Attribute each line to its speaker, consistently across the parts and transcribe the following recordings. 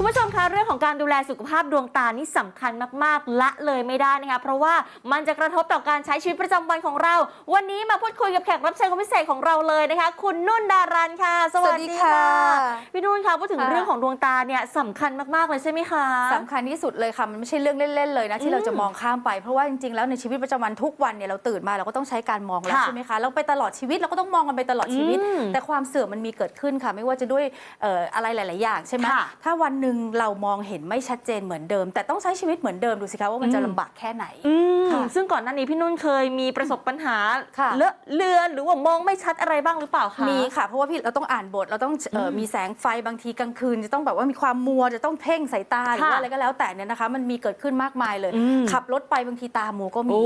Speaker 1: คุณผู้ชมคะเรื่องของการดูแลสุขภาพดวงตานี่สำคัญมากๆ ละเลยไม่ได้นะคะเพราะว่ามันจะกระทบต่อการใช้ชีวิตประจำวันของเรา วันนี้มาพูดคุยกับแขกรับเชิญคนพิเศษของเราเลยนะคะ คุณนุ่นดารันค่ะ สวัสดี
Speaker 2: สวัสดีค่ะ
Speaker 1: พี่นุ่นค่ะพูดถึง
Speaker 2: ค่ะ
Speaker 1: เรื่องของดวงตาเนี่ยสำคัญมากๆเลยใช่ไหมคะ
Speaker 2: สำคัญที่สุดเลยค่ะมันไม่ใช่เรื่องเล่นๆเลยนะที่เราจะมองข้ามไปเพราะว่าจริงๆแล้วในชีวิตประจำวันทุกวันเนี่ยเราตื่นมาเราก็ต้องใช้การมองแล้ว
Speaker 1: ค่ะ
Speaker 2: ใช่ไหมคะแล้วไปตลอดชีวิตเราก็ต้องมองกันไปตลอดชีวิต
Speaker 1: อืม
Speaker 2: แต่ความเสื่อมมันมีเกิดขึ้นค่ะ ไม่ว่าจะด้วยเอ่ออะไรหลาย ๆ อย่างใช่ไหม
Speaker 1: ค่ะ
Speaker 2: ถ้าวันหนึ่งเรามองเห็นไม่ชัดเจนเหมือนเดิม แต่ต้องใช้ชีวิตเหมือนเดิมดูสิคะว่ามันจะ
Speaker 1: อืม
Speaker 2: ลำบากแค่ไหน
Speaker 1: อืม
Speaker 2: ค่ะ
Speaker 1: ซึ่งก่อนหน้านี้พี่นุ่นเคยมีประสบปัญหา
Speaker 2: ค่ะ
Speaker 1: เลอะเลือนหรือว่ามองไม่ชัดอะไรบ้างหรือเปล่าคะ
Speaker 2: มีค่ะ เพราะว่าพี่เราต้องอ่านบทเราต้องเอ่ออ
Speaker 1: ม
Speaker 2: มีแสงไฟบางทีกลางคืน จะต้องแบบว่ามีความมัวจะต้องเพ่งสายตาหรือว่า
Speaker 1: ค่ะ
Speaker 2: อะไรก็แล้วแต่เนี่ยนะคะ มันมีเกิดขึ้นมากมายเลย
Speaker 1: อืม
Speaker 2: ขับรถไปบางทีตามัวก็มี
Speaker 1: โอ้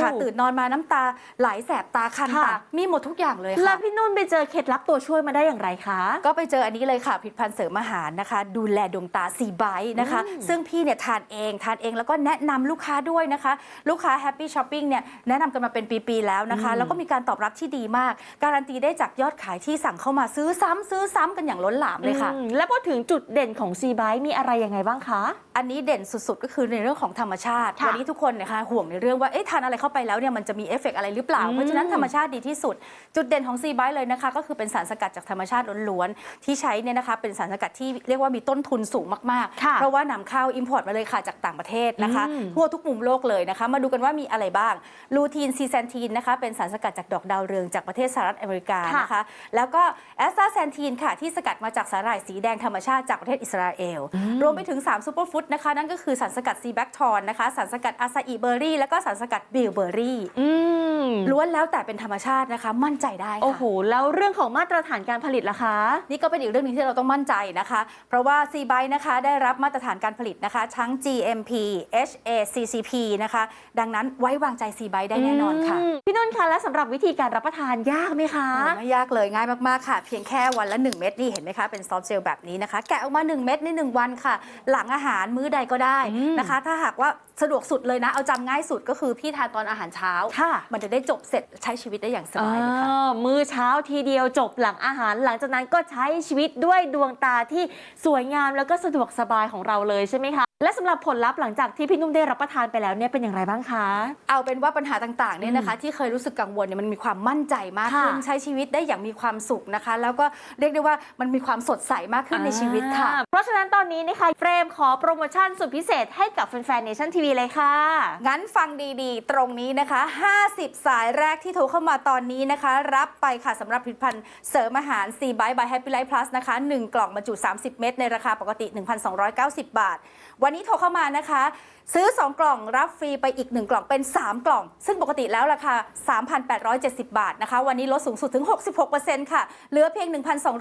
Speaker 2: ค่ะตื่นนอนมาน้ำตาไหลแสบตาคัน
Speaker 1: ค่ะ
Speaker 2: ตามีหมดทุกอย่างเลย
Speaker 1: แล้
Speaker 2: ค่ะ
Speaker 1: วพี่นุ่นไปเจอเคล็ดลับตัวช่วยมาได้อย่างไรคะ
Speaker 2: ก็ไปเจออันนี้เลยค่ะผลิตภัณฑ์เสริมอาหารนะคะ ดูแลดวงตาซีไบต์นะคะ
Speaker 1: อืม
Speaker 2: ซึ่งพี่เนี่ยทานเองทานเองแล้วก็แนะนำลูกค้าด้วยนะคะ ลูกค้า Happy Shopping เนี่ยแนะนำกันมาเป็นปี ๆ แล้วนะคะ
Speaker 1: อืม
Speaker 2: แล้วก็มีการตอบรับที่ดีมาก การันตีได้จากยอดขายที่สั่งเข้ามาซื้อซ้ำซื้อซ้ำกันอย่างล้นหลามเลยค่ะ
Speaker 1: อืมแล้วพอถึงจุดเด่นของซีไบมีอะไรยังไงบ้างคะ
Speaker 2: อันนี้เด่นสุดๆ ก็คือในเรื่องของธรรมชาติ
Speaker 1: ค่ะ
Speaker 2: วันนี้ทุกคนเนะคะห่วงในเรื่องว่าเอ๊ะทานอะไรเข้าไปแล้วเนี่ยมันจะมีเอฟเฟกต์อะไรหรือเปล่า
Speaker 1: อืม
Speaker 2: เพราะฉะนั้นธรรมชาติดีที่สุด จุดเด่นของซีไบเลยนะคะ ก็คือเป็นสารสกัดจากธรรมชาติล้วนๆที่ใช้เนี่ยนะคะเป็นสารสกัดที่เรียกว่ามีต้นทุนสูงมาก
Speaker 1: ค่ะ
Speaker 2: ๆเพราะว่านำเข้าอิมพอร์ตมาเลยค่ะจากต่างประเทศนะคะ
Speaker 1: อืม
Speaker 2: ทั่วทุกมุมโลกเลยนะคะ มาดูกันว่ามีอะไรบ้างลูทีนซีแซนทีนนะคะเป็นสารสกัดจากดอกดาวเรืองจากประเทศสหรัฐอเมริกานะคะแล้วก็แอสตาแซนทีนค่ะที่สกัดมาจากสาหร่ายสีแดงธรรมชาติจากประเทศอิสราเอล รวมไปถึง3ซูเปอร์ฟู้ดนะคะนั่นก็คือสารสกัดซีแบคทอนนะคะสารสกัดอาซาอิเบอร์รี่แล้วก็สารสกัดบิลเบอร์รี่
Speaker 1: อืม
Speaker 2: ล้วนแล้วแต่เป็นธรรมชาตินะคะมั่นใจได้ค่ะ
Speaker 1: โอ้โหแล้วเรื่องของมาตรฐานการผลิตล่ะคะ
Speaker 2: นี่ก็เป็นอีกเรื่องหนึงที่เราต้องมั่นใจนะคะ เพราะว่า c b y นะคะได้รับมาตรฐานการผลิตนะคะทั้ง GMP HACCP นะคะ ดังนั้นไว้วางใจ c b y ได้แน่นอนค่ะ
Speaker 1: พี่ นุ่นคะและสำหรับวิธีการรับประทานยากไหมคะ
Speaker 2: โอ้ไม่ยากเลยง่ายมากๆค่ะ เพียงแค่วันละ 1 เม็ดนี่เห็นไหมคะเป็นซอฟต์เจลแบบนี้นะคะ แกะออกมา 1 เม็ดใน 1 วันค่ะ หลังอาหารมื้อใดก็ได้
Speaker 1: อืม
Speaker 2: นะคะ ถ้าหากว่าสะดวกสุดเลยนะ เอาจำง่ายสุดก็คือพี่ทานตอนอาหารเช้า
Speaker 1: ค่ะ
Speaker 2: มันจะได้จบเสร็จใช้ชีวิตได้อย่างสบายเลยค่ะ
Speaker 1: อ่ามื้อเช้าทีเดียวจบหลังอาหาร หลังจากนั้นก็ใช้ชีวิตด้วยดวงตาที่สวยงามแล้วก็สะดวกสบายของเราเลยใช่ไหมคะ และสำหรับผลลัพธ์หลังจากที่พี่นุ่มได้รับประทานไปแล้วเนี่ยเป็นอย่างไรบ้างคะ
Speaker 2: เอาเป็นว่าปัญหาต่างๆเนี่ยนะคะ ที่เคยรู้สึกกังวลเนี่ยมันมีความมั่นใจมากขึ้น
Speaker 1: ค่ะ
Speaker 2: ใช้ชีวิตได้อย่างมีความสุขนะคะ แล้วก็เรียกได้ว่ามันมีความสดใสมากขึ้นในชีวิตค่ะ
Speaker 1: อ่าเพราะฉะนั้นตอนนี้นะคะเฟรมขอโปรโมชั่นสุดพิเศษให้กับแฟนๆเนชั่นทีวีเลยค่ะ
Speaker 2: งั้นฟังดีๆ ตรงนี้นะคะ 50 สายแรกที่โทรเข้ามาตอนนี้นะคะ รับไปค่ะสำหรับผลิตภัณฑ์เสริมอาหาร4 b y by Happy Life Plus นะคะ1กล่องบรรจุ 30 เม็ดในราคาปกติ 1,290 บาทวันนี้โทรเข้ามานะคะ ซื้อ 2 กล่องรับฟรีไปอีก 1 กล่องเป็น 3 กล่อง ซึ่งปกติแล้วราคา 3,870 บาทนะคะ วันนี้ลดสูงสุดถึง 66%ค่ะ เหลือเพียง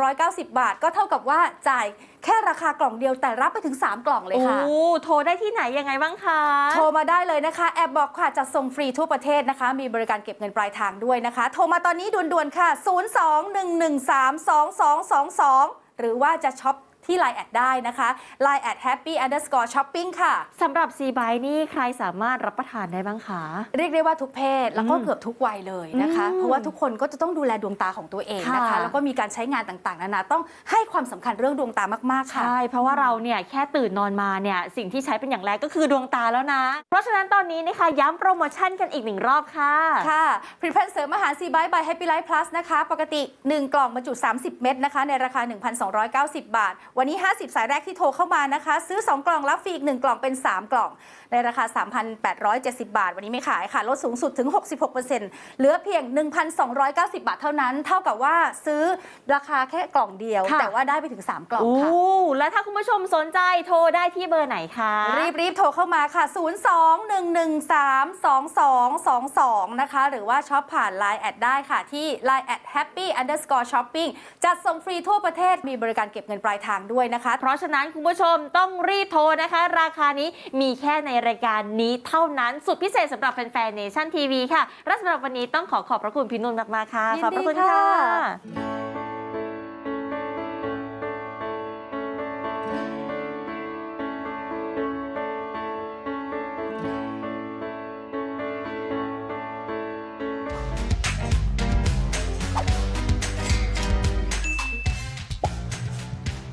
Speaker 2: 1,290 บาท ก็เท่ากับว่าจ่ายแค่ราคากล่องเดียวแต่รับไปถึง 3 กล่องเลย
Speaker 1: โอ้
Speaker 2: ค่ะ
Speaker 1: โทรได้ที่ไหนยังไงบ้างคะ
Speaker 2: โทรมาได้เลยนะคะ แอบบอกค่ะจัดส่งฟรีทั่วประเทศนะคะ มีบริการเก็บเงินปลายทางด้วยนะคะ โทรมาตอนนี้ด่วนๆค่ะ 02-113-2222 หรือว่าจะช็อป ที่ Line แอดได้นะคะ Line แอด happy underscore shopping ค่ะ
Speaker 1: สำหรับซีไบนี่ใครสามารถรับประทานได้บ้างคะ
Speaker 2: เรียกได้ว่าทุกเพศแล้วก็
Speaker 1: อืม
Speaker 2: เกือบทุกวัยเลยนะคะ
Speaker 1: อืม
Speaker 2: เพราะว่าทุกคนก็จะต้องดูแลดวงตาของตัวเองนะคะ
Speaker 1: ค่ะ
Speaker 2: แล้วก็มีการใช้งานต่างๆ นานาต้องให้ความสำคัญเรื่องดวงตามากๆค่ะ
Speaker 1: ใช่ เพราะว่าเราเนี่ยแค่ตื่นนอนมาเนี่ยสิ่งที่ใช้เป็นอย่างแรกก็คือดวงตาแล้วนะ เพราะฉะนั้นตอนนี้นะคะย้ำโปรโมชั่นกันอีกหนึ่งรอบค่ะ
Speaker 2: ค่ะผลิตภัณฑ์เสริมอาหารซีไบต์บาย Happy Life Plus นะคะ ปกติ 1 กล่องบรรจุ 30 เม็ดนะคะ ในราคา 1,290 บาทวันนี้ 50 สายแรกที่โทรเข้ามานะคะ ซื้อ 2 กล่องรับฟรีอีก 1 กล่องเป็น 3 กล่อง ในราคา 3,870 บาท วันนี้ไม่ขายค่ะ ลดสูงสุดถึง 66%เหลือเพียง 1,290 บาทเท่านั้น เท่ากับว่าซื้อราคาแค่กล่องเดียว
Speaker 1: ค่ะ
Speaker 2: แต่ว่าได้ไปถึง 3 กล่อง
Speaker 1: โอ้
Speaker 2: ค่ะ
Speaker 1: แล้วถ้าคุณผู้ชมสนใจโทรได้ที่เบอร์ไหนคะ
Speaker 2: รีบรีบโทรเข้ามาค่ะ 02-113-2222 นะคะ หรือว่าช็อปผ่าน Line แอดได้ค่ะ ที่ Line แอด happy underscore shopping จัดส่งฟรีทั่วประเทศมีบริการเก็บเงินปลายทางด้วยนะคะ
Speaker 1: เพราะฉะนั้นคุณผู้ชมต้องรีบโทรนะคะ ราคานี้มีแค่ในรายการนี้เท่านั้นสุดพิเศษสำหรับแฟนๆเนชั่นทีวีค่ะและสำหรับวันนี้ต้องขอขอบพระคุณพี่นุ่นมากๆค่ะขอบพระคุณ
Speaker 2: ค่ะ
Speaker 1: ค่ะ